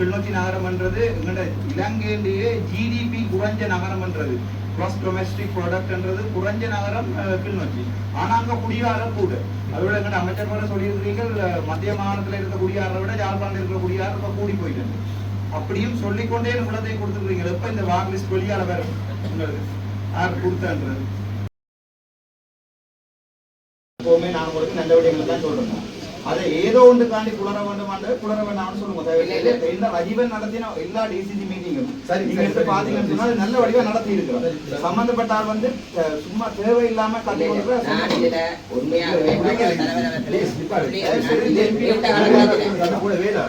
கிளிநொச்சி நகரம்ன்றது எங்களோட இலங்கையிலேயே ஜிடிபி குறைஞ்ச நகரம்ன்றது plus domestic ப்ராடக்ட்ன்றது குறைஞ்ச நகரம் அஹ், கிளிநொச்சி ஆனா அங்க குடியாரம் கூட. அதோட எங்க அமைச்சர் கூட சொல்லியிருக்கிறீர்கள் மத்திய மாநிலத்தில் இருக்க குடியாரை விட யாழ்ப்பாணத்தில் இருக்கிற குடியாரம் இப்போ கூடி போயிட்டு அப்படியும் சொல்லிக்கொண்டே குலத்தை கொடுத்துருக்கீங்க எப்போ இந்த வாக் லிஸ்ட் வெளியால வரும்? உங்களுக்கு யார் கொடுத்தன்றது எப்போவுமே நான் உங்களுக்கு நல்ல விடயங்கள் தான் சொல்கிறேன் அதை ஏதோ ஒன்றுக்காண்டி குளர வேண்டுமாண்டு குளர வேண்டாம்னு சொல்லுங்க. இந்த ரஜீவன் நடத்தின எல்லா டிசிசி மீட்டிங்கும் சரி, நீங்க எடுத்து. பாத்தீங்கன்னு சொன்னா நல்ல வடிவா நடத்தி இருக்கிறோம். சம்பந்தப்பட்ட ஆள் வந்து சும்மா தேவையில்லாம கட்டி கொடுக்குற நான் இதுல உண்மையாகவே கௌரவ தலைவர் Please, நிப்பாரு. சொல்லி- சரி, சரி, இது சரி. விட்ட காலகட்டத்தில் அது கூட வேலை.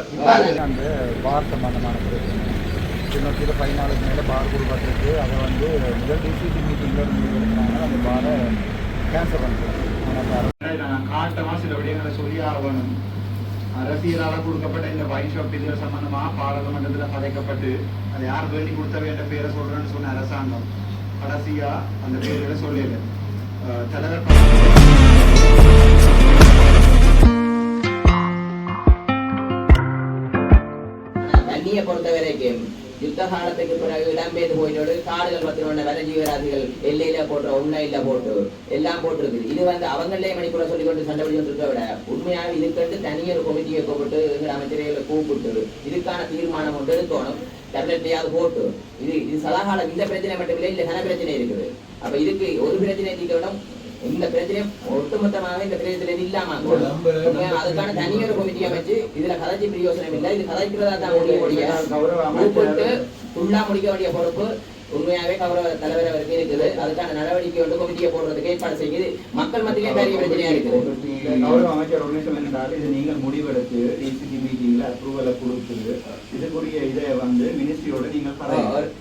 அந்த பார் சம்பந்தமான பிரச்சனை. கிண்ணத்தில் பதினாலுக்கு மேலே பார் கொடுக்கப்பட்டிருக்கு. அதை வந்து முதல் டிசிசி மீட்டிங்கில் முடிவெடுக்கிறாங்க அந்த பாரை கேன்சல் பண்ணுறாங்க காட்டமா சில விடயங்களை சொல்லி ஆகணும். அரசியலால கொடுக்கப்பட்ட இந்த வைன் ஷாப் இது சம்பந்தமா பாராளுமன்றத்துல அதை யார் வேண்டி கொடுத்த வேண்ட பேரை சொல்றேன்னு சொன்ன அரசாங்கம். கடைசியா அந்த பேர்களை சொல்லல. தலைவர் வன்னியை பொறுத்த வரைக்கும் யுத்த காலத்துக்கு பிறகு இடம்பெயர்ந்து போயிட்டோடு காடுகள் பத்தினோட வன ஜீவராசிகள் எல்லையில போட்டு உண்மையில போட்டு. எல்லாம் போட்டிருக்கு இது வந்து அவங்களே மணிக்கூட சொல்லி கொண்டு சண்டை பிடிச்சிருக்க விட. உண்மையாக இதுக்கண்டு தனியொரு கமிட்டியை கூப்பிட்டு எங்கள் அமைச்சர்களை கூப்பிட்டு இதுக்கான தீர்மானம் ஒன்று எடுக்கணும். டேப்லெட்டையாவது போட்டு. இது இது சதாகாலம். இந்த பிரச்சனை மட்டும் இல்லை இல்ல கன பிரச்சனை இருக்குது. அப்ப இதுக்கு ஒரு பிரச்சனை தீர்க்கணும். இந்த பிரச்சனை ஒட்டுமொத்தமாக இந்த பிரச்சனை இல்லாம அதுக்கான தனியொரு கமிட்டி அமைச்சு இதுல கதைச்சி பிரயோசனம் இல்லை. இது கதைக்கிறதா தான் முடிய முடிய ஃபுல்லா முடிக்க வேண்டிய பொறுப்பு உண்மையாவே கௌரவ தலைவர் அவருக்கு இருக்குது அதுக்கான நடவடிக்கை வந்து கமிட்டியை போடுறதுக்கு ஏற்பாடு செய்யுது மக்கள் மத்தியிலே பெரிய பிரச்சனையா இருக்குது கௌரவ அமைச்சர் ஒரு நிமிஷம் என்னென்றால் இது நீங்கள் முடிவெடுத்து டிசிசி மீட்டிங்ல அப்ரூவலை கொடுத்து இதுக்குரிய இதை வந்து மினிஸ்ட்ரியோட நீங்கள்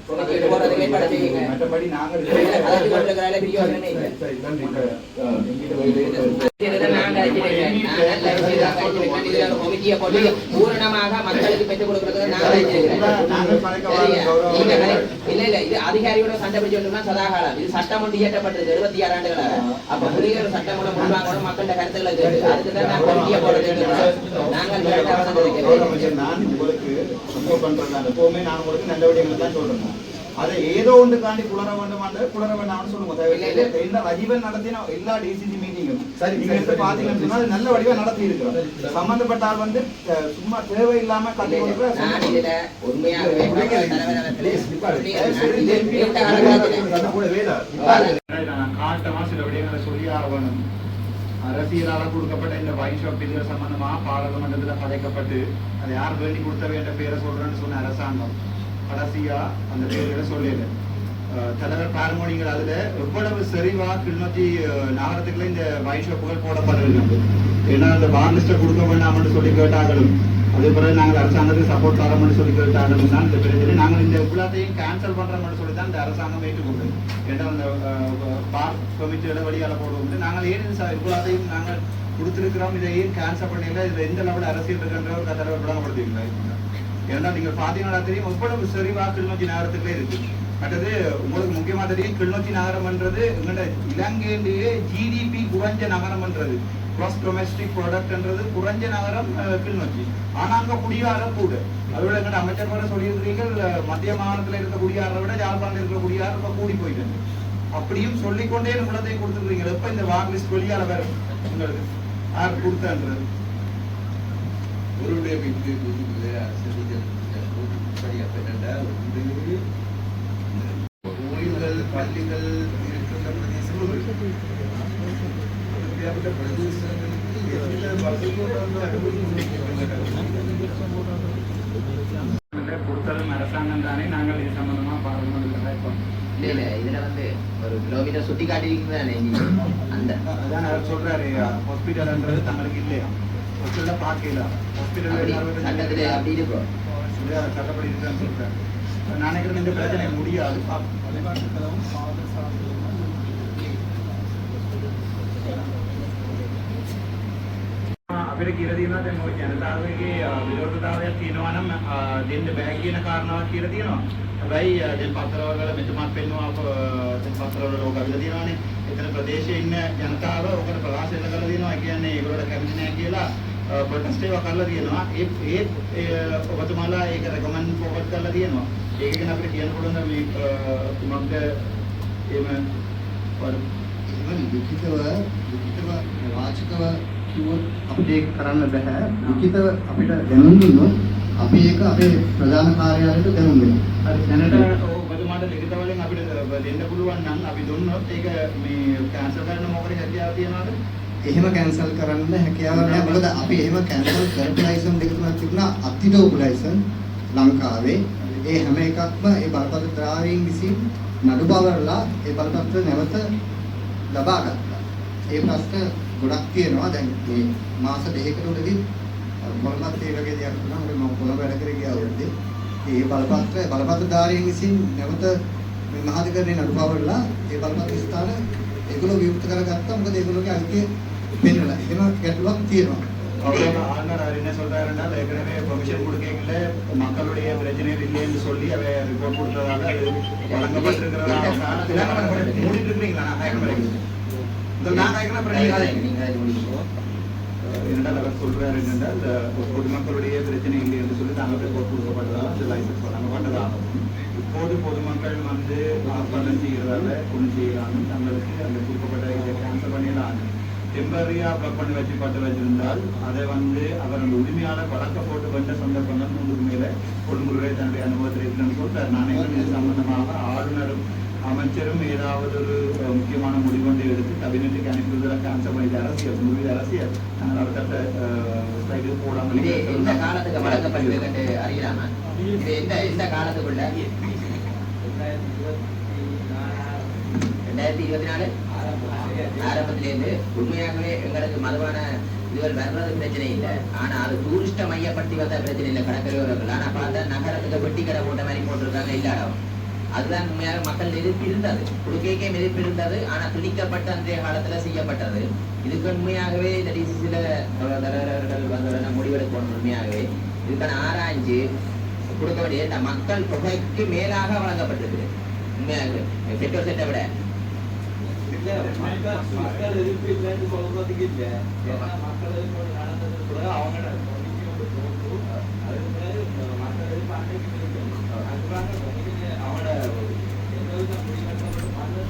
committee போடுறதுக்கு ஏற்பாடு செய்யுங்க. மற்றபடி நாங்கள் நாங்க. நாங்க பூரணமாக மக்களுக்கு பெற்றுக் நாங்க அழைச்சிருக்கிறேன். நாங்கள் இல்ல இல்ல இது அதிகாரியோட சண்டை பிடிச்சு பிடிச்சோம்னா சதாகாலம். இது சட்டம் ஒன்று இயற்றப்பட்டிருக்கு இருபத்தி ஆறு ஆண்டுகளாக அப்ப புலிகள் ஒரு சட்டம் கூட முன்வாங்கணும் மக்கள்கிட்ட கருத்துக்களை கேட்டு அதுக்கு தான் நான் கமிட்டியை போடுறது நாங்கள் வேண்டாம் நான் உங்களுக்கு support பண்றது எப்பவுமே நான் உங்களுக்கு நல்ல விடயங்கள் தான் சொல்றேன். அதை ஏதோ ஒன்றுக்காண்டி குளர வேண்டுமாண்டு குளர வேண்டாம்னு சொல்லுங்க. தேவையில்லை இந்த ரஜீவன் நடத்தின எல்லா டிசிசி மீட்டிங்கும் சரி, நீங்க எடுத்து. பாத்தீங்கன்னு நல்ல வடிவா நடத்தி இருக்கிறோம். சம்பந்தப்பட்ட ஆள் வந்து சும்மா தேவையில்லாம கட்டி காட்டமா சில விடயங்களை சொல்லி ஆகணும். அரசியலால கொடுக்கப்பட்ட இந்த வைன் ஷாப் இது சம்பந்தமா பாராளுமன்றத்துல கதைக்கப்பட்டு அதை யார் வேண்டி கொடுத்த வேண்ட பேரை சொல்றேன்னு சொன்ன அரசாங்கம். கடைசியா அந்த பேர்களை சொல்லிடுறேன் தலைவர் பாரமோனிகள் அதுல எவ்வளவு செறிவா கிளிநொச்சி நகரத்துக்குள்ள இந்த வைன் ஷாப்புகள் போடப்பட்டிருக்கு ஏன்னா அந்த பாண்டிஸ்ட கொடுக்க வேண்டாம்னு சொல்லி கேட்டாங்களும் அதே பிறகு நாங்கள் அரசாங்கத்துக்கு சப்போர்ட் தரோம்னு சொல்லி கேட்டாங்களும் தான் இந்த பிரச்சனை நாங்கள் இந்த எல்லாத்தையும் கேன்சல் பண்றோம்னு சொல்லி தான் இந்த அரசாங்கம் ஏற்றுக்கொண்டது. ஏன்னா அந்த பார் கமிட்டியோட வழியால போடுவோம் நாங்கள் ஏன் இந்த எல்லாத்தையும் நாங்கள் கொடுத்துருக்கிறோம் இதை ஏன் கேன்சல் பண்ணல இதுல எந்த லெவல் அரசியல் இருக்குன்ற ஒரு தலைவர் விளங்கப்படுத்தீங்களா ஏன்னா நீங்க பாத்தீங்கன்னா தெரியும் எவ்வளவு செறிவா கிளிநொச்சி நகரத்துக்குள்ளே இருக்கு. அடுத்தது உங்களுக்கு முக்கியமா தெரியும் கிளிநொச்சி நகரம்ன்றது எங்களோட இலங்கையிலேயே ஜிடிபி குறைஞ்ச நகரம்ன்றது கிராஸ் டொமெஸ்டிக் ப்ராடக்ட்ன்றது குறைஞ்ச நகரம் கிளிநொச்சி. ஆனா அங்க குடியாரம் கூட. அதோட எங்கட அமைச்சர் கூட சொல்லியிருக்கிறீர்கள் மத்திய மாநிலத்துல இருக்க குடியாரை விட யாழ்ப்பாணத்தில் இருக்கிற குடியாரம் இப்ப கூடி போயிட்டு அப்படியும் சொல்லிக்கொண்டே உள்ளதை கொடுத்துருக்கீங்க எப்ப இந்த வாக்லிஸ்ட் வெளியால வரும் உங்களுக்கு யார் கொடுத்தன்றது? வீட்டுக்குள்ளே அரசியல் படிக்கப்பட்டால் கோயில்கள் பள்ளிகள் இருக்கின்ற பிரதேசங்கள். அப்படிப்பட்ட பிரதேசங்களுக்கு எந்த வசதியோடு கொடுத்ததும் அரசாங்கம் தானே நாங்கள் இது சம்பந்தமா இப்போ? இல்ல இல்ல இதுல வந்து ஒரு கிலோமீட்டர் சுட்டி காட்டியிருக்கீங்க தானே அந்த அதான் அவர் சொல்றாரு ஹாஸ்பிட்டல்ன்றது தங்களுக்கு இல்லையா? ஹாஸ்பிட்டல பார்க்கல அப்படி சட்டத்துல ஹாஸ்பிட்டல் அப்படி இருக்கும் சட்டப்படி இருக்குன்னு சொல்றாரு நான் நினைக்கிறேன் இந்த பிரச்சனை முடியாது අපිට කියලා තියෙනවා දැන් ওই ජනතාවගේ අ, විරෝධතාවයක් තියෙනවා නම් අ, දෙන්න බෑ කියන කාරණාවක් කියලා තියෙනවා. හැබැයි අ, දැන් පත්‍රවල මෙතුමත් පෙන්වුවා අප, අ, දැන් පත්‍රවල ලෝක අවිලා තියෙනවානේ. එතන ප්‍රදේශයේ ඉන්න ජනතාව ඔකට ප්‍රකාශ කරලා කරලා තියෙනවා. ඒ කියන්නේ ඒගොල්ලෝ කැමති නැහැ කියලා අ, ප්‍රොටෙස්ට් ඒවා කරලා තියෙනවා ඒ ඒ ඔබතුමාලා ඒක රෙකමන්ඩ් ෆෝවර්ඩ් කරලා තියෙනවා ඒක ගැන අපිට කියන්න පුළුවන් මේ කුමක්ද එහෙම ලිඛිතව ලිඛිතව වාචිකව කිව්වොත් අපිට ඒක කරන්න බෑ. ලිඛිතව අපිට දැනුම් දුන්නොත් අපි ඒක අපේ ප්‍රධාන කාර්යාලයට දැනුම් දෙනවා. හරි දැනට ඔබතුමාට ලිඛිත වලින් අපිට දෙන්න පුළුවන් නම් අපි දුන්නොත් ඒක මේ කැන්සල් කරන්න මොකද හැකියාව තියනවද? එහෙම කැන්සල් කරන්න හැකියාවක් නැහැ. මොකද අපි එහෙම කැන්සල් කරපු ලයිසන් දෙක තුනක් තිබුණා අතිඩෝපු ලයිසන් ලංකාවේ. ඒ හැම එකක්ම ඒ බලපත්‍ර ද්‍රාවීන් විසින් නඩු බවරලා ඒ බලපත්‍ර නැවත ලබා ගත්තා. ඒ ප්‍රශ්න ගොඩක් තියෙනවා. දැන් මේ මාස දෙකකට උඩදී කොළඹත් ඒ වගේ දෙයක් වුණා. මොකද මම කොළඹ වැඩ කර ගියා උද්දේ. ඒ බලපත්‍ර බලපත්‍රධාරීන් විසින් නැවත මේ මහාධිකරණේ නඩු බවරලා ඒ බලපත්‍ර ස්ථාන ඒගොල්ලෝ විවෘත කරගත්තා. මොකද ඒගොල්ලෝගේ අයිතිය பெண்ணல இதெல்லாம் கேட்டுலாம் என்ன சொல்றாருன்னா ஏற்கனவே பெர்மிஷன் கொடுக்கல மக்களுடைய பிரச்சனைகள் இல்லைன்னு சொல்லி அதை ரிப்போர்ட் கொடுத்ததால அது வழங்கப்பட்டிருக்கிறதால மூடிட்டு இருக்கிறீங்களா? நான் சொல்றாரு என்னென்றால் பொதுமக்களுடைய பிரச்சனை இல்லை என்று சொல்லி நாங்கள் ரிப்போர்ட் கொடுக்கப்பட்டதால் அந்த லைசன்ஸ் வழங்கப்பட்டதாகும் இப்போது பொதுமக்கள் வந்து வாக்குப்பதிவு செய்கிறதால ஒன்றும் செய்யலாம் தங்களுக்கு அந்த கொடுக்கப்பட்ட இதை கேன்சல் பண்ணிடலாம் டெம்பரரியா பிளாக் பண்ணி வச்சுப்பட்டு வச்சிருந்தால் அதை வந்து அவர் அந்த உரிமையாளர் வழக்க போட்டு வந்த சந்தர்ப்பங்கள் உங்களுக்கு மேல கொடுமுறை தன்னுடைய அனுபவத்தில் இருக்குன்னு சொல்றாரு. நான் இது சம்பந்தமாக ஆளுநரும் அமைச்சரும் ஏதாவது ஒரு முக்கியமான முடிவு ஒன்றை எடுத்து கேபினெட்டுக்கு அனுப்புவதில் கேன்சல் பண்ணிட்டு அரசியல் முடிவு அரசியல். நாங்கள் அவர்கிட்ட போடாமல் இது எந்த காலத்துக்கு வழங்கப்பட்டது என்று அறியலாமா? இது எந்த எந்த காலத்துக்குள்ள? ரெண்டாயிரத்தி இருபத்தி நாலு? ஆரம்பத்திலேருந்து உண்மையாகவே எங்களுக்கு மதுவான இதுகள் வர்றது பிரச்சனை இல்லை. ஆனா அது டூரிஸ்ட மையப்படுத்தி வந்த பிரச்சனை இல்லை கடற்கரையோர்கள் ஆனா பார்த்தா நகரத்துக்கு வெட்டி கடை போட்ட மாதிரி போட்டிருக்காங்க இல்லாடம் அதுதான் உண்மையாக மக்கள் எதிர்ப்பு இருந்தது. குடுக்கைக்கே எதிர்ப்பு இருந்தது. ஆனா திணிக்கப்பட்ட அன்றைய காலத்துல செய்யப்பட்டது. இதுக்கு உண்மையாகவே இந்த டிசிசில தலைவர்கள் வந்தவுடனே முடிவெடுக்கணும் உண்மையாகவே. இதுக்கான ஆராய்ஞ்சு கொடுக்க வேண்டிய இந்த மக்கள் தொகைக்கு மேலாக வழங்கப்பட்டிருக்கு உண்மையாகவே. பெற்றோர் செட்டை விட. மக்கள் எதிர்ப்பு இல்லைன்னு சொல்றதுக்கு இல்ல ஏன்னா மக்கள் எதிர்ப்பு நடந்தது கூட அவங்க அதுக்கு பிறகு மக்கள் எதிர்ப்பு அன்றைக்கு இருக்கு அதுக்காக அவனோட எந்த வித முடிவெடுக்கப்பட்டு மன்னர்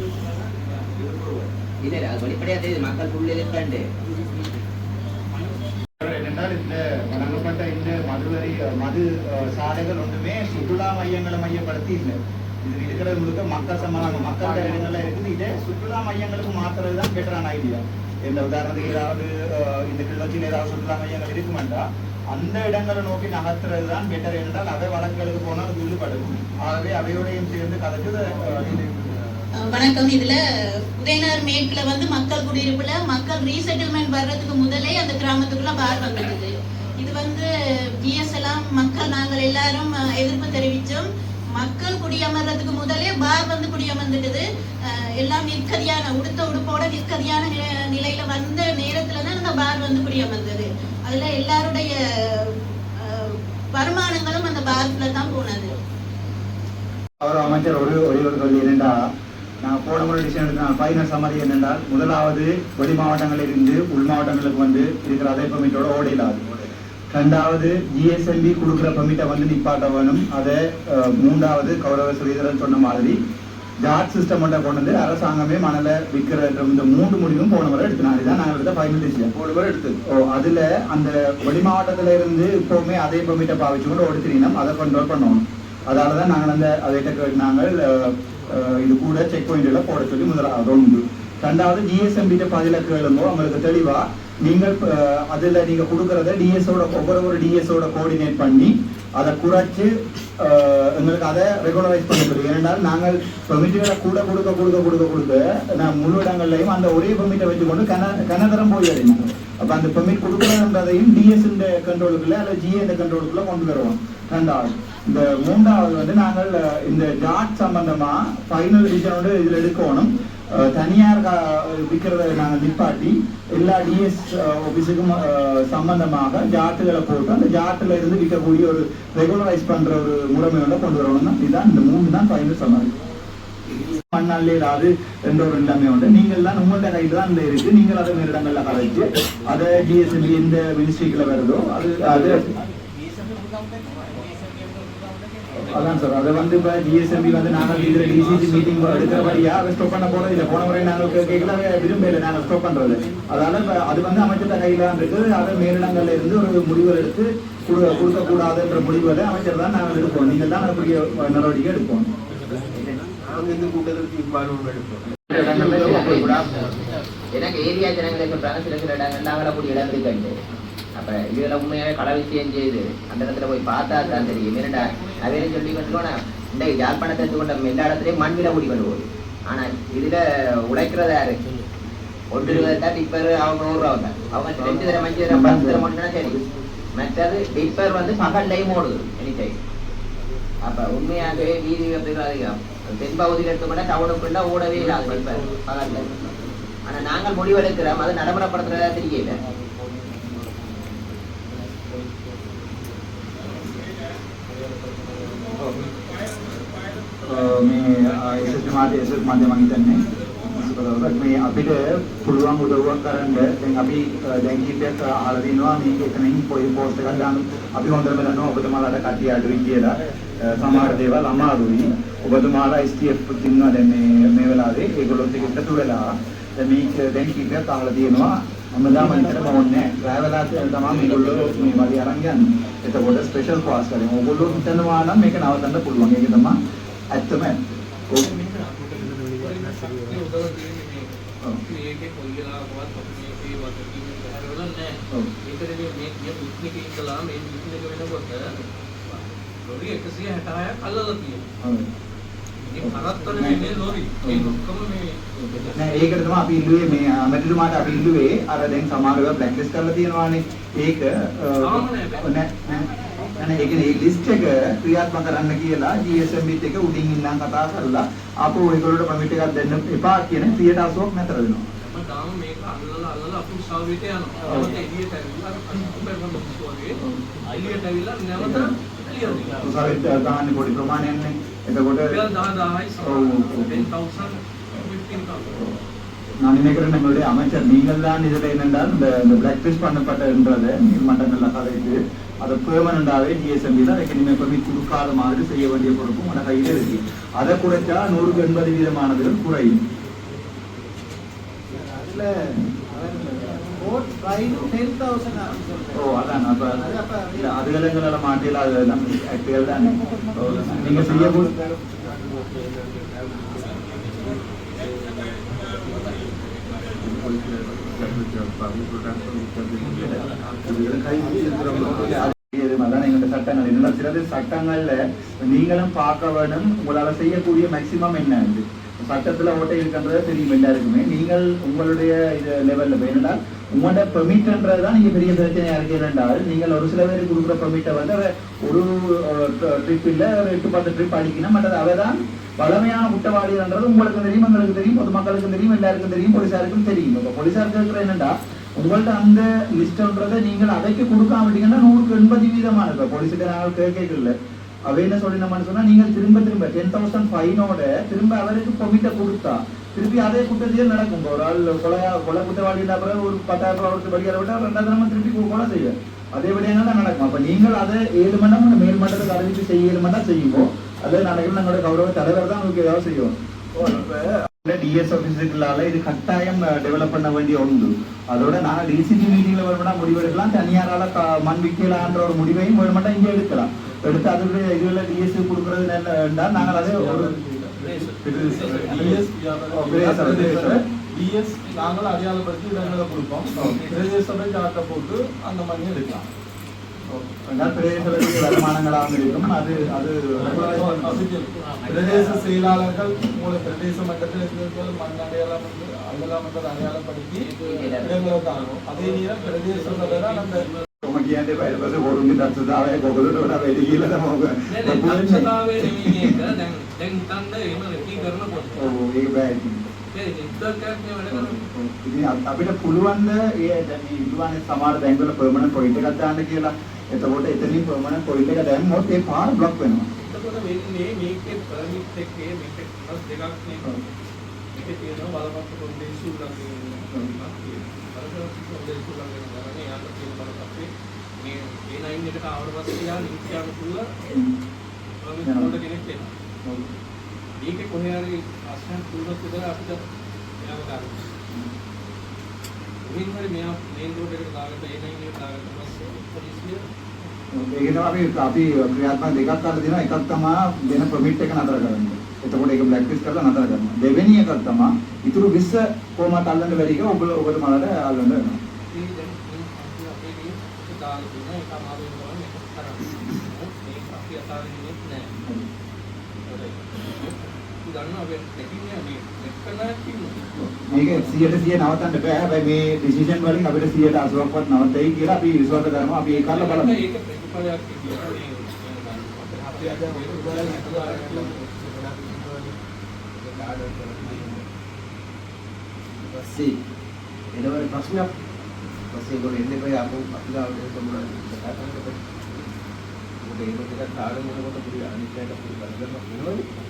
விரும்புவார் இல்ல இல்ல அது வெளிப்படையா தெரியுது மக்கள் உள்ள இருக்காண்டு என்னென்றால் இந்த வழங்கப்பட்ட இந்த மதுவரி மது அஹ், சாலைகள் ஒன்றுமே சுற்றுலா மையங்களை மையப்படுத்தி இல்லை. இது இருக்கிறது முழுக்க மக்கள் சம்பந்தம் மக்கள் இடங்கள்ல இருக்குது. இதே சுற்றுலா மையங்களுக்கு மாத்துறது தான் பெட்டரான ஐடியா இந்த உதாரணத்துக்கு ஏதாவது இந்த கிளர்ச்சியில் ஏதாவது சுற்றுலா மையங்கள் இருக்குமென்றா அந்த இடங்களை நோக்கி நகர்த்துறது தான் பெட்டர் என்றால் அவை வழக்குகளுக்கு போனால் அது ஈடுபடும் ஆகவே அவையோடையும் சேர்ந்து கதைச்சு வணக்கம். இதுல உதயநகர் மேற்குல வந்து மக்கள் குடியிருப்புல மக்கள் ரீசெட்டில்மெண்ட் வர்றதுக்கு முதலே அந்த கிராமத்துக்குள்ள பார் வந்துடுது இது வந்து ஜிஎஸ் எல்லாம் மக்கள் நாங்கள் எல்லாரும் எதிர்ப்பு தெரிவிச்சோம். மக்கள் குடியமர்றதுக்கு முதலே பார் வந்து குடியமர்ந்துடுது அஹ், எல்லாம் நிற்கதியான உடுத்த உடுப்போட நிற்கதியான நிலை- நிலையில வந்த நேரத்துல தான் அந்த பார் வந்து குடியமர்ந்தது. அதுல எல்லாருடைய அஹ், வருமானங்களும் அந்த பார்ல தான் போனது. அவர் அமைச்சர் ஒரு ஒரு என்னென்றா நான் போன முறை டிசிஷன் எடுத்த ஃபைனல் சம்மதி என்னென்றால் முதலாவது வெளி மாவட்டங்களில் இருந்து உள் மாவட்டங்களுக்கு வந்து இருக்கிற அதே பெர்மிட்டோட ஓடிலாது ரெண்டாவது ஜிஎஸ்எல்வி கொடுக்குற பெர்மிட்டை வந்து நிப்பாட்ட வேணும். அதை மூன்றாவது கௌரவ ஸ்ரீதரன் சொன்ன மாதிரி ஜாட் சிஸ்டம் கொண்டு வந்து அரசாங்கமே மணலை விற்கிற இந்த மூன்று முடிவும் போன முறை எடுத்தினாங்க இதுதான் நாங்கள் எடுத்த ஃபைனல் டிசிஷன் போன முறை எடுத்தது. ஓ அதுல அந்த வெளி மாவட்டத்துல இருந்து இப்பவுமே அதே பெர்மிட்டை பாவிச்சு கொண்டு ஓடித்தினோம் அதை கண்ட்ரோல் பண்ணணும். அதால தான் நாங்கள் அந்த அதை நாங்கள் இது கூட செக் பாயிண்ட்ல போட சொல்லி முதலாவது ஒன்று ரெண்டாவது ஜிஎஸ்எம் கிட்ட பதில கேளுங்கோ. உங்களுக்கு தெளிவா நீங்கள் அதில் அதுல நீங்க கொடுக்கறத டிஎஸோட ஒவ்வொரு ஒரு டிஎஸோட கோஆர்டினேட் பண்ணி அதை குறைச்சு அஹ், எங்களுக்கு அதை ரெகுலரைஸ் பண்ண முடியும் ஏனென்றால் நாங்கள் பெர்மிட்டுகளை கூட கொடுக்க கொடுக்க கொடுக்க கொடுக்க நான் முழு இடங்கள்லையும் அந்த ஒரே பெர்மிட்டை வச்சுக்கொண்டு கன கனதரம் போய் அடையும் அப்போ அந்த பெர்மிட் கொடுக்கணுன்றதையும் டிஎஸ் இந்த கண்ட்ரோலுக்குள்ள அல்லது ஜிஏ இந்த கண்ட்ரோலுக்குள்ளே கொண்டு வருவோம். ரெண்டாவது இந்த மூன்றாவது வந்து நாங்கள் இந்த ஜாட் சம்பந்தமாக ஃபைனல் டிசிஷனோட இதுல எடுக்கணும். தனியார் கா- விற்கிறத நாங்கள் நிப்பாட்டி எல்லா டிஎஸ் ஆஃபீஸுக்கும் சம்பந்தமாக ஜாட்டுகளை போட்டு அந்த ஜாட்டில் இருந்து விற்கக்கூடிய ஒரு ரெகுலரைஸ் பண்ற ஒரு முறைமையோட கொண்டு வரணும்னா இதுதான் இந்த மூணு தான் ஃபைனல் சமாளி மண்ணல்ல அது என்ற ஒரு நிலைமை உண்டு. நீங்கள் தான் உங்கள்ட்ட கையில் தான் இந்த இருக்கு. நீங்கள் அதை மேலிடங்கள்ல கலைச்சு அதை டிஎஸ்எல்பி எந்த மினிஸ்ட்ரிக்குள்ள வருதோ அது அது அதான் சார் அதை வந்து இப்போ டிஎஸ்எம்பி வந்து நாங்கள் இதில் டிசிசி மீட்டிங் எடுக்கிறபடியா அதை ஸ்டாப் பண்ண போறது இல்லை. போன முறை நாங்கள் கேட்கல விரும்பல நாங்கள் ஸ்டாப் பண்றது. அதனால இப்ப அது வந்து அமைச்சர் கையில தான் இருக்குது அதை மேலிடங்கள்ல இருந்து ஒரு முடிவுகள் எடுத்து கொடு- கொடுக்கக்கூடாதுன்ற முடிவுகளை அமைச்சர் தான் நாங்கள் எடுப்போம். நீங்கள் தான் அதுக்குரிய நடவடிக்கை எடுப்போம். எனக்கு ஏரியா ஜனங்களை சொல்றாங்க சில சில இடங்கள்ல அகலக்கூடிய இடம் இருக்குண்டு அப்ப இதுல உண்மையாவே களை விஷயம் செய்யுது அந்த இடத்துல போய் பார்த்தா தான் தெரியும். என்னடா அவையில சொல்லி கொண்டு இந்த யாழ்ப்பாணத்தை எடுத்துக்கொண்ட எல்லா இடத்துலயும் மண் முடி கூடி கொண்டு போகுது ஆனா இதுல உழைக்கிறது யாரு? ஒன்று இருபது டிப்பர் அவங்க நூறு ரூபா தான் அவங்க ரெண்டு தரம் அஞ்சு தரம் பத்து தரம் மட்டும்னா சரி. மற்றது டிப்பர் வந்து பகல்லையும் ஓடுது எனி டைம் அப்ப உண்மையாகவே வீதி விபத்துகள் அதிகம். தென்பகுதியில் எடுத்துக்கொண்டா டவுனுக்குள்ள ஓடவே இல்லாது டிப்பர் பகல்ல. ஆனா நாங்கள் முடிவெடுக்கிறோம். அது நடைமுறைப்படுத்துறதா தெரியல. මේ එසස් මාධ්‍ය එසස් මාධ්‍ය මම හිතන්නේ මේ අපිට පුළුවන් උදව්වක් කරන්න දැන් අපි දැන් කීපයක් අහලා තිනවා මේක එතනින් පොයි පෝස්ට් එකක් දාන්න අපි හොඳටම දන්නවා ඔබතුමාලාට කට්ටිය අඩුයි කියලා සමහර දේවල් අමාරුයි ඔබතුමාලා STF ඉන්නවා දැන් මේ මේ වෙලාවේ ඒගොල්ලොත් එක්ක එකතු වෙලා දැන් මේක දැන් කීපයක් අහලා තියෙනවා හැමදාම හිතට මොන්නේ ට්‍රැවලර් තමයි මේගොල්ලෝ මේ වගේ අරන් යන්නේ. එතකොට ස්පෙෂල් පාස් කරගෙන ඕගොල්ලෝ හිතනවා නම් මේක නවත්තන්න පුළුවන්. ඒක තමයි ඇත්තම ඇත්ත. ඔව්. ඔව්. මේකේ කොයි වෙලාවකවත් අපි මේකේ වටකින් බහැරවල නැහැ. ඒකද මේ මේ මේ පිට්නිකේ ඉඳලා මේ පිට්නික වෙනකොට ලොරි 166ක් අල්ලලා තියෙනවා. මේ කරත්තර වෙන්නේ ලොරි. ඒ ඔක්කොම මේ නෑ ඒකට තමයි අපි ඉල්ලුවේ මේ අමැතිතුමාට අපි ඉල්ලුවේ අර දැන් සමහරව බ්ලැක් ලිස්ට් කරලා තියෙනවානේ. ඒක නෑ. නෑ නෑ නෑ ඒ කියන්නේ ඒ ලිස්ට් එක ක්‍රියාත්මක කරන්න කියලා GSM එක උඩින් ඉන්නම් කතා කරලා ආපහු ඒගොල්ලෝට පර්මිට් එකක් දෙන්න එපා කියන 180ක් නැතර වෙනවා. මම තාම මේක අල්ලලා අල්ලලා අපි උසාවියට යනවා. ඔව්. නැවත එළියට ඇවිල්ලා අන්තිම වගේ එළියට ඇවිල්ලා නැවත එළියට යනවා. උසාවියට ගහන්නේ පොඩි ප්‍රමාණයක් නේ. එතකොට රුපියල් 10000යි ඔව්, ඔව්. 10000 15000 நான் நினைக்கிறேன் நம்மளுடைய அமைச்சர் நீங்கள் தான் இதில் என்னென்றால் இந்த இந்த பிளாக் லிஸ்ட் பண்ணப்பட்டன்றதை நீதிமன்றங்களில் கலைத்து அதை பெர்மனண்டாகவே டிஎஸ்எம்பி தான் அதுக்கு இனிமேல் பெர்மிட் கொடுக்காத மாதிரி செய்ய வேண்டிய பொறுப்பு உங்களோட கையில் இருக்கு. அதை குறைச்சா நூறுக்கு எண்பது வீதமானதிலும் குறையும். ஓ அதான். அப்ப இல்ல அதுகளங்களை மாட்டில அது நம்ம ஆக்டிகள் தானே. ஓ, நீங்க செய்ய போது சட்டங்கள் என்னோட சிலது சட்டங்கள்ல நீங்களும் பார்க்க வேணும் உங்களால செய்யக்கூடிய மேக்சிமம் என்ன சட்டத்துல ஓட்டை இருக்கின்றத தெரியும் எல்லாருக்குமே நீங்கள் உங்களுடைய இது லெவல்ல வேணும்னா உங்களோட பெர்மிட்ன்றது தான் நீங்க பெரிய பிரச்சனையா இருக்கு என்றால் நீங்கள் ஒரு சில பேருக்கு கொடுக்குற பெர்மிட்டை வந்து ஒரு ட்ரிப் இல்ல ஒரு எட்டு பத்து ட்ரிப் அடிக்கணும் மற்றது அவதான். பலமையான குற்றவாளின்றது உங்களுக்கு தெரியும் எங்களுக்கு தெரியும் பொதுமக்களுக்கும் தெரியும் எல்லாருக்கும் தெரியும் போலீசாருக்கும் தெரியும். இப்போ போலீசாருக்கு இருக்கிற என்னண்டா உங்கள்ட்ட அந்த லிஸ்ட்ன்றதை நீங்கள் அதைக்கு கொடுக்காம விட்டீங்கன்னா நூறுக்கு எண்பது வீதமான இப்போ போலீஸுக்கு நாங்கள் கேட்கல. அவ என்ன சொல்லினோம்னு சொன்னா நீங்கள் திரும்ப திரும்ப டென் தௌசண்ட் ஃபைனோட திரும்ப அவருக்கு பொமிட்டை கொடுத்தா திருப்பி அதே குற்றத்தையே நடக்கும். ஒரு ஆள் கொலையா கொலை குற்றவாளி பிறகு ஒரு பத்தாயிரம் ரூபாய் கொடுத்து படிக்கிற விட்டா ரெண்டாயிரம் திருப்பி கொலை செய்வேன் அதே விடையாக தான் நடக்கும். அப்ப நீங்கள் அதை ஏழு மணி நேரம் மேல் மட்டத்துக்கு அறிவித்து செய்ய ஏழு மணி நேரம் செய்யும்போது அது நினைக்கிறேன் நம்மளோட கௌரவ தலைவர் தான் உங்களுக்கு ஏதாவது செய்யும் டிஎஸ் ஆபீஸுக்குள்ளால இது கட்டாயம் டெவலப் பண்ண வேண்டிய ஒன்று அதோட நாங்க டிசிபி மீட்டிங்ல வேணும்னா முடிவெடுக்கலாம். தனியாரால மண் விற்கலான்ற ஒரு முடிவையும் வேணுமெண்டா இங்கே எடுக்கலாம். எடுத்து அதோட இதுல டிஎஸ் கொடுக்கறது என்னன்னா நாங்கள் அதே ஒரு டிஎஸ் நாங்கள் அடையாளப்படுத்தி இடங்களை கொடுப்போம். பிரதேச சபை போட்டு அந்த மணி எடுக்கலாம். ரெண்டாவது பிரதேச சபைக்கு வருமானங்களாக இருக்கும் அது அது Official. பிரதேச செயலாளர்கள் மூல பிரதேச மட்டத்தில் இருக்கிறவர்கள் மண் அடையாளம் வந்து அங்கெல்லாம் வந்து அடையாளப்படுத்தி இடங்களை தாங்கும் அதே நேரம் பிரதேச சபை தான் அந்த කොම කියන්නේ බෑ ඊට පස්සේ වරුන්ගේ දක්ෂතාවය කොකලට වඩා වැඩි කියලා තමයි ඔබ නෑ නෑ දක්ෂතාවය නෙමෙයි මේක දැන් දැන් හිතන්න එහෙම රෙකී කරනකොට ඔව් ඒක බෑ ඉතින් අපිට පුළුවන් ඒ දැන් මේ ඉදුවානේ සමහර බැංකුවල පර්මනන්ට් පොයින්ට් එකක් දාන්න කියලා. එතකොට එතනින් පර්මනන්ට් පොයින්ට් එක දැම්මොත් ඒ පාර બ્લોක් වෙනවා. එතකොට මේ මේකේ පර්මිට් එකේ මේක ක්ලස් දෙකක් නේ. මේකේ තියෙනවා බලපත්‍ර කොන්දේසි උලංගනයක්. මේ A9 එකට ආවට පස්සේ යා ලින්ක් යන්න පුළුවන්. මම කෙනෙක් එනවා. මේකේ කොහේ හරි අස්හන් තුනක් විතර අපිට මෙයාව ගන්න. හරි මෙයා මේන් රෝඩ් එකට දාගත්ත A9 එකට දාගත්ත පස්සේ පොලිසිය ඒක තමයි අපි අපි ක්‍රියාත්මක දෙකක් අතර දෙනවා එකක් තමයි දෙන ප්‍රොමිට් එක නතර කරන්නේ. එතකොට ඒක බ්ලැක් ලිස්ට් කරලා නතර කරනවා. දෙවෙනි එකක් තමයි ඉතුරු 20 කොහොමද අල්ලන්න බැරි එක ඔබ ඔබතුමාලට අල්ලන්න වෙනවා. මේ දැන් අපේ මේ දාලා තියෙන එක අමාරු වෙනවා මේක කරන්නේ. මේක අපි අතාරින්නේ නැහැ. දන්නවා අපි දෙකින්නේ මේ මෙතන කිව්වා. මේක 100ට 100 නවත්තන්න බෑ. හැබැයි මේ ඩිසිෂන් වලින් අපිට 180ක්වත් නවත්තයි කියලා අපි විශ්වාස කරනවා. අපි ඒක කරලා බලමු. ඒක ප්‍රතිඵලයක් පස්සේ එනවනේ ප්‍රශ්නයක් පස්සේ ඒගොල්ලෝ එන්නේ කොයි අපු අපි ගාවට එන්න මොනවද කතා කරන්නේ මොකද ඒක ටිකක් කාලෙ මොනකොට පුරි අනිත් පැයට පුරි කරගන්න වෙනවනේ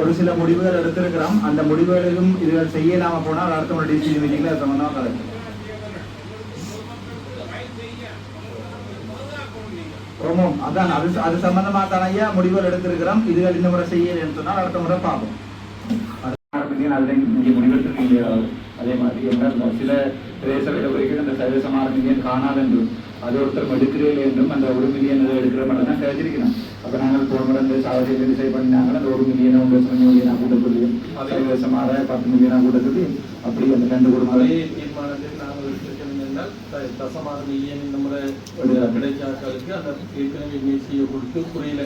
ஒரு சில முடிவுகள் எடுத்திருக்கிறோம். அந்த முடிவுகளிலும் இதுகள் செய்யலாம போனால் அடுத்த ஒரு டிசிஷன் மீட்டிங்ல அது சம்பந்தமா கலக்கு அதான் அது அது சம்பந்தமா தானே முடிவுகள் எடுத்திருக்கிறோம். இதுகள் இந்த முறை செய்ய சொன்னால் அடுத்த முறை பார்ப்போம். ஆரம்பித்தீங்க அதுல இங்கே முடிவெடுத்திருக்கீங்க அதே மாதிரி என்ன சில பிரதேச வரைக்கும் அந்த சர்வீசம் ஆரம்பிங்க காணாது என்றும் அது ஒருத்தர் எடுக்கிறீர்கள் என்றும் அந்த ஒரு மில்லியன் எடுக்கிற மட்டும் தான் கிடைச்சிருக்கணும். அப்ப நாங்கள் போன முறை இந்த சாவடியை டிசைட் பண்ணினாங்க அந்த ஒரு மில்லியனை உங்க சொன்ன மில்லியனா கூட்டத்துலையும் சர்வீசமாக பத்து மில்லியனா கூட்டத்துலையும் அப்படி அந்த ரெண்டு குடும்பம் தீர்மானத்தில் நாங்கள் எடுத்திருக்கிறது என்றால் த- தசமாறு மில்லியன் முறை கிடைச்சாக்களுக்கு அந்த ஏற்கனவே மீசியை கொடுத்து குறையில்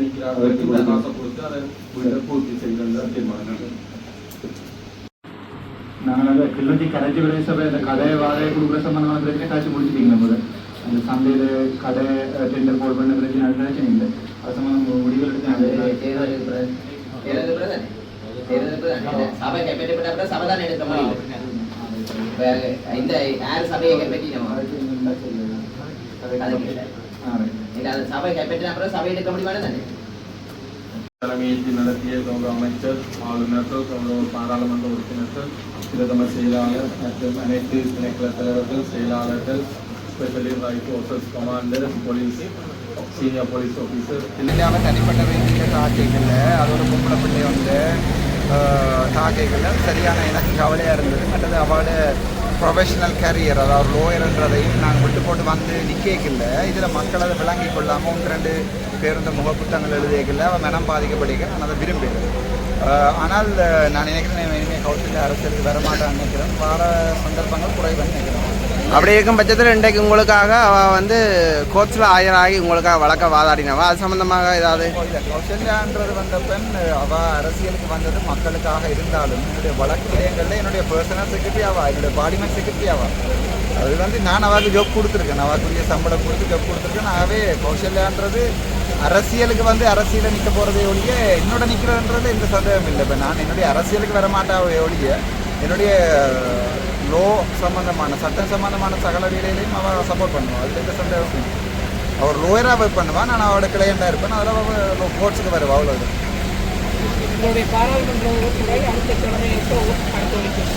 கொடுத்து அதை பூர்த்தி செய்கின்ற தீர்மானம். நாங்கள் அந்த கிளிநொச்சி கரைச்சி பிரதேச இந்த கடை வாடகை கொடுக்குற சம்பந்தமான பிரச்சனை காய்ச்சி முடிச்சிட்டீங்களா முதல் அந்த சந்தையில கடை டெண்டர் போல் பண்ண பிரச்சனை அது இல்லை அது சம்பந்தம் முடிவுகள்? சபை கைப்பற்றப்பட்ட சபை தான் எடுக்க முடியும் இந்த யார் சபையை கைப்பற்றினோம் அது இல்லை. இல்ல, அது சபை கைப்பற்றின அப்புறம் சபை எடுக்க முடியுமா தானே தலைமையேற்று நடத்திய கௌரவ அமைச்சர் ஆளுநர்கள் கௌரவ பாராளுமன்ற உறுப்பினர்கள் பிரதம செயலாளர் மற்றும் அனைத்து திணைக்கள தலைவர்கள் செயலாளர்கள் specially right forces commander police senior police officer இல்லாமல் தனிப்பட்ட ரீதியில் தாக்கைகளில் அதோட பொம்பளை பிள்ளை வந்து தாக்கைகளில் சரியான எனக்கு கவலையாக இருந்தது. மற்றது அவளோட ப்ரொஃபஷனல் கேரியர் அதாவது லோயர்ன்றதையும் நாங்கள் விட்டு போட்டு வந்து நிற்கல இதில் மக்கள் அதை விளங்கி கொள்ளாமல் ஒன்று ரெண்டு பேருந்து முகப்புத்தகங்கள் எழுதியதில் அவன் மனம் பாதிக்கப்படுக நான் அதை விரும்புகிறேன். ஆனால் நான் நினைக்கிறேன் கௌசல்யா அரசியலுக்கு வரமாட்டான்னு நினைக்கிறேன். வர சந்தர்ப்பங்கள் குறைவான்னு நினைக்கிறேன். அப்படி இருக்கும் பட்சத்தில் இன்றைக்கு உங்களுக்காக அவ வந்து கோர்ட்ஸில் ஆஜராகி உங்களுக்காக வழக்க வாதாடினவா? அது சம்பந்தமாக ஏதாவது? இல்ல, கௌசல்யான்றது வந்த பெண் அவ அரசியலுக்கு வந்தது மக்களுக்காக இருந்தாலும் என்னுடைய வழக்கு விடயங்கள்ல என்னுடைய பர்சனல் செக்ரட்டரி ஆவா என்னுடைய பாடிமெண்ட் செக்ரட்டரி ஆவா அது வந்து நான் அவருக்கு ஜாப் கொடுத்துருக்கேன். அவருக்குரிய சம்பளம் கொடுத்து ஜாப் கொடுத்துருக்கேன். ஆகவே கௌசல்யான்றது அரசியலுக்கு வந்து அரசியலில் நிற்க போகிறதே ஒழிய என்னோட நிற்கிறதுன்றது எந்த சந்தேகம் இல்லை. இப்போ நான் என்னுடைய அரசியலுக்கு வர மாட்டாவே ஒழிய என்னுடைய லோ சம்பந்தமான சட்டம் சம்பந்தமான சகல வேலையிலையும் அவள் சப்போர்ட் பண்ணுவாள் அதில் எந்த சந்தேகம் இல்லை. அவர் லோயராக ஒர்க் பண்ணுவான். நான் அவரோட கிளையண்டாக இருப்பேன். அதில் அவள் கோர்ட்ஸுக்கு வருவா. அவ்வளோதான் உங்களுடைய பாராளுமன்ற உறுப்பினரை அடுத்த கிழமை எப்போ அடுத்து ஒழிக்கும்?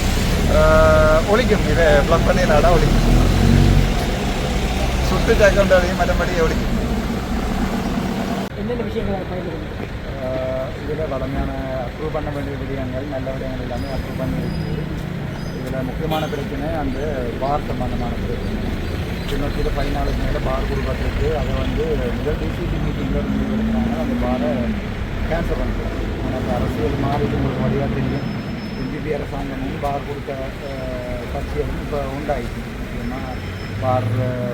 ஒழிக்கும். இதை ப்ளக் பண்ணிடலாடா ஒழிக்கும். சுட்டு ஜாக்கண்டாலையும் மற்றபடி ஒழிக்கும். என்னென்ன பயன்படுது இதில் வளமையான அப்ரூவ் பண்ண வேண்டிய விடயங்கள் நல்ல விடயங்கள் எல்லாமே அப்ரூவ் பண்ணியிருக்கு. இதில் முக்கியமான பிரச்சனை அந்த பார் சம்பந்தமான பிரச்சனை. இன்னொரு பதினாலுக்கு மேலே பார் கொடுக்கறதுக்கு அதை வந்து முதல் டிசிபி மீட்டிங்கில் முடிவு அந்த பாரை கேன்சல் பண்ணுறாங்க ஆனால் அரசியல் மாறிட்டு உங்களுக்கு வழியாக தெரியும். எம்பிபி அரசாங்கமும் பார் கொடுத்த கட்சிகளும் இப்போ உண்டாயிடுச்சு முக்கியமாக பார்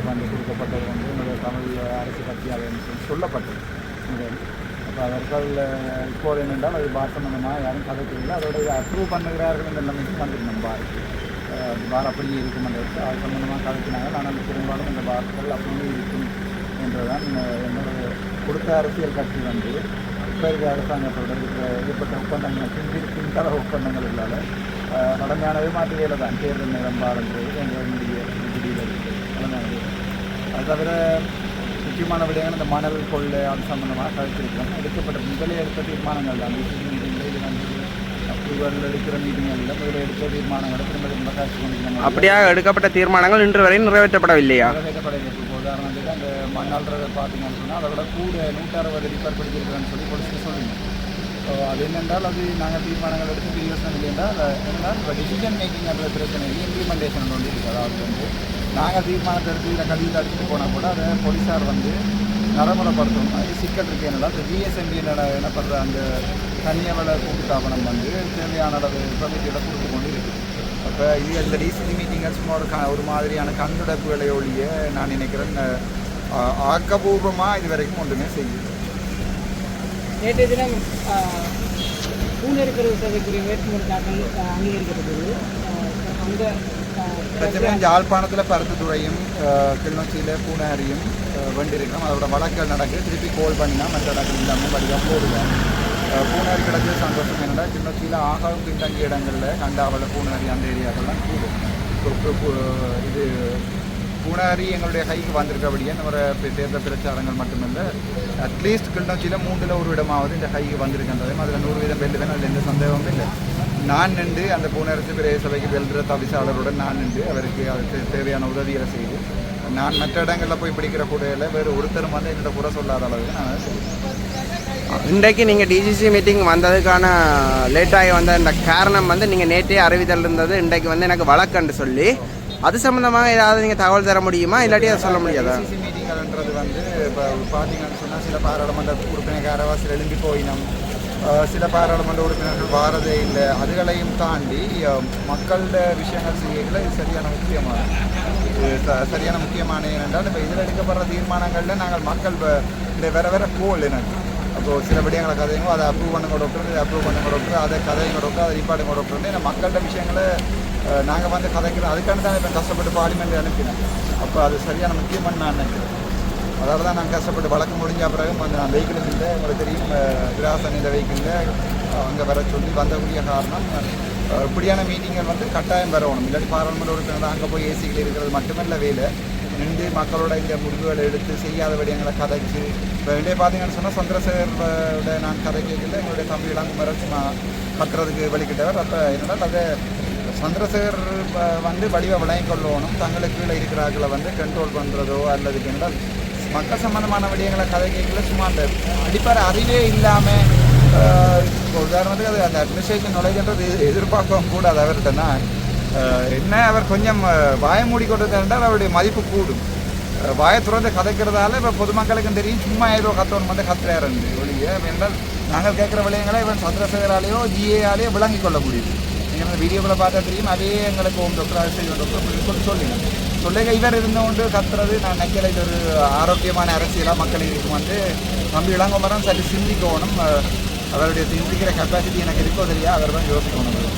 வந்து கொடுக்கப்பட்டது வந்து என்னுடைய தமிழ் அரசு கட்சியாக சொல்லப்பட்டது. முடியாது. அப்போ அவர்கள் இப்போது என்னென்றால் அது பார் யாரும் கதைக்கிறீங்களா அதோட அப்ரூவ் பண்ணுகிறார்கள் என்ற நம்பிக்கை வந்துருந்தோம் பாருக்கு அஹ், பார் அப்படியே இருக்கும் என்று அது சம்பந்தமாக கதைக்கினாங்க ஆனால் பெரும்பாலும் இந்த பார்கள் அப்படியே இருக்கும் என்றுதான் அஹ், என்னுடைய கொடுத்த அரசியல் கட்சி வந்து இப்போ இருக்கிற அரசாங்கத்தோட இருக்கிற ஏற்பட்ட ஒப்பந்தங்கள் பிந்தி பின்தள ஒப்பந்தங்கள் இல்லாத அஹ், நடமையானது மாற்றுகையில் தான். தேர்தல் நேரம் பாருன்றது எங்களுடைய விதியில் இருக்குது அது தவிர முக்கியமான விடயங்கள் இந்த மணல் கொள்ளை அது சம்பந்தமாக கழிச்சிருக்கிறோம் எடுக்கப்பட்ட முதலே எடுத்த தீர்மானங்கள் தான். மீட்டிங்கில் வந்து அப்ரூவல் எடுக்கிற மீட்டிங்களில் முதல்ல எடுத்த தீர்மானங்களை திரும்ப திரும்ப காட்சி கொண்டிருக்கணும் அப்படியாக எடுக்கப்பட்ட தீர்மானங்கள் இன்று வரை நிறைவேற்றப்படவில்லையா? நிறைவேற்றப்படவில்லை. இப்போ உதாரணத்துக்கு அந்த மண்ணாள்றதை பார்த்தீங்கன்னு சொன்னால் அதை விட கூட நூற்றி அறுபது ரிப்பேர் பிடிச்சிருக்கிறேன்னு சொல்லி போலீஸ் சொல்லுங்க ஸோ அது என்னென்றால் அது நாங்கள் தீர்மானங்கள் எடுத்து யோசனை இல்லை என்றால் என்னென்னால் இப்போ டிசிஷன் மேக்கிங் என்ற பிரச்சனை இம்ப்ளிமெண்டேஷன் ஒன்று இருக்குது. அதாவது வந்து நாங்கள் தீர்மானத்தை எடுத்து இதில் கல்வியில் அடிச்சுட்டு போனால் கூட அதை போலீஸார் வந்து நடைமுறைப்படுத்தணும். அது சிக்கல் இருக்கு என்னடா இந்த ஜிஎஸ்எம்பி எனப்படுற அந்த தனியவள கூட்டுத்தாபனம் வந்து தேவையான அளவு பெர்மிட்டோட கொடுத்து கொண்டு இருக்குது அப்போ இது இந்த டிசிசி மீட்டிங்கை சும்மா ஒரு க ஒரு மாதிரியான கண்துடைப்புகளை ஒழிய நான் நினைக்கிறேன் ஆக்கபூர்வமாக இது வரைக்கும் ஒன்றுமே செய்யும் நேற்றைய தினம் பூனெருக்கரு சபைக்குரிய வேட்புமனு தாக்கல் அங்கீகரிக்கப்பட்டது. அந்த ஆஹ், யாழ்ப்பாணத்தில் பருத்துத்துறையும் கிளிநொச்சியில் பூனாரியும் அஹ், அதோட வழக்கல் நடக்குது. திருப்பி கோல் பண்ணினா மற்ற இடங்கள் இல்லாமல் வடிவாக போடுவோம். பூனாரி கிடக்கு சந்தோஷம் என்னடா கிளிநொச்சியில் ஆகாவும் பின்தங்கிய இடங்களில் கண்டாவல பூனாரி அந்த ஏரியாக்கெல்லாம் கூடும் இது பூனாரி எங்களுடைய கைக்கு வந்திருக்கபடியே நம்ம தேர்தல் பிரச்சாரங்கள் மட்டுமில்லை அட்லீஸ்ட் கிளிநொச்சியில் மூன்றில் ஒரு இடமாவது இந்த கைக்கு வந்திருக்கின்றதையும் அதில் நூறு வீதம் வெல்லுவேன் அதில் எந்த சந்தேகமும் இல்லை. நான் நின்று அந்த பூனரசு பிரதேச சபைக்கு வெல்ற தவிசாளருடன் நான் நின்று அவருக்கு அதுக்கு தேவையான உதவிகளை செய்து நான் மற்ற இடங்களில் போய் பிடிக்கிற கூடையில் வேறு ஒருத்தரும் வந்து என்னோட குறை சொல்லாத அளவுக்கு நான் செய்வேன் இன்றைக்கு நீங்கள் டிசிசி மீட்டிங் வந்ததுக்கான லேட்டாகி வந்த இந்த காரணம் வந்து நீங்கள் நேற்றே அறிவித்தல் இருந்தது. இன்றைக்கு வந்து எனக்கு வழக்கன்று சொல்லி அது சம்மந்தமாக ஏதாவது நீங்கள் தகவல் தர முடியுமா? இல்லாட்டி அதை சொல்ல முடியாதா? மீட்டிங்கள்ன்றது வந்து இப்போ பார்த்தீங்கன்னு சொன்னால் சில பாராளுமன்ற உறுப்பினர்கள் சில எழும்பி போயினம். சில பாராளுமன்ற உறுப்பினர்கள் வாரதே இல்லை. அதுகளையும் தாண்டி மக்களோட விஷயங்கள் செய்யல இது சரியான முக்கியமான இது ச- சரியான முக்கியமான ஏனென்றால் இப்போ இதில் எடுக்கப்படுற தீர்மானங்களில் நாங்கள் மக்கள் வ- இந்த வேற வேற கோல் எனக்கு அப்போ சில விடயங்களை கதையும் அதை அப்ரூவ் பண்ணுங்க டாக்டர் இதை அப்ரூவ் பண்ணுங்க டாக்டர் அதை கதைங்க டாக்டர் அதை ரிப்பார்ட்டுங்க டாக்டர் ஏன்னா மக்கள்கிட்ட விஷயங்களை நாங்கள் வந்து கதைக்கிறோம். அதுக்கான தான் இப்போ கஷ்டப்பட்டு பார்லிமெண்ட் அனுப்பினேன். அப்போ அது சரியான முக்கியமான நான் நினைக்கிறேன். அதாவது தான் நான் கஷ்டப்பட்டு வழக்கு முடிஞ்ச பிறகு வந்து நான் வெஹிக்கிள் இல்லை உங்களுக்கு தெரியும் விராசன் இந்த வெஹிக்கிளில் அங்கே வர சொல்லி வந்தக்கூடிய காரணம் இப்படியான மீட்டிங்கள் வந்து கட்டாயம் வரணும். இல்லாட்டி பாராளுமன்ற உறுப்பினர் அங்கே போய் ஏசிகள் இருக்கிறது மட்டுமல்ல வேலை. நின்று மக்களோட இந்த முடிவுகளை எடுத்து செய்யாத விடயங்களை கதைச்சு இப்போ வெளியே பார்த்தீங்கன்னு சொன்னால் சந்திரசேகரோட நான் கதை கேட்கல எங்களுடைய தம்பி இளங்குமரன் சும்மா கட்டுறதுக்கு வெளிக்கிட்டவர் அப்போ என்னென்னா அதை சந்திரசேகர் வந்து வடிவ விளங்கிக் கொள்ளணும். தங்களுக்கு கீழே இருக்கிறார்களை வந்து கண்ட்ரோல் பண்ணுறதோ அல்லது என்றால் மக்கள் சம்மந்தமான விடயங்களை கதை கேட்கல சும்மா அந்த அடிப்படை அறிவே இல்லாமல் உதாரணத்துக்கு அது அந்த அட்மினிஸ்ட்ரேஷன் நுழைகின்றது எதிர்பார்க்கவும் கூடாது அவர்கிட்டனா என்ன அவர் கொஞ்சம் வாயை மூடிக்கொண்டது என்றால் அவருடைய மதிப்பு கூடும். வாயை துறந்து கதைக்கிறதால இப்போ பொதுமக்களுக்கும் தெரியும் சும்மா ஏதோ கத்தவன் வந்து கத்துறாருன்னு. ஒழிய என்றால் நாங்கள் கேட்குற விளையங்களை இவன் சந்திரசேகராலேயோ ஜிஏஆலேயோ விளங்கிக் கொள்ள முடியுது நீங்கள் அந்த வீடியோவில் பார்த்தா தெரியும் அதே எங்களுக்கு ஓம் டாக்டர் செய்யும் டாக்டர் சொல்லி சொல்லுங்கள் சொல்லுங்க இவர் இருந்தவொண்டு கத்துறது நான் நினைக்கல இது ஒரு ஆரோக்கியமான அரசியலாக மக்கள் இருக்கும் வந்து தம்பி இளங்கமரம் சரி சிந்திக்கணும். அவருடைய சிந்திக்கிற கெப்பாசிட்டி எனக்கு இருக்கோ தெரியா அவர் தான் யோசிக்கணும்.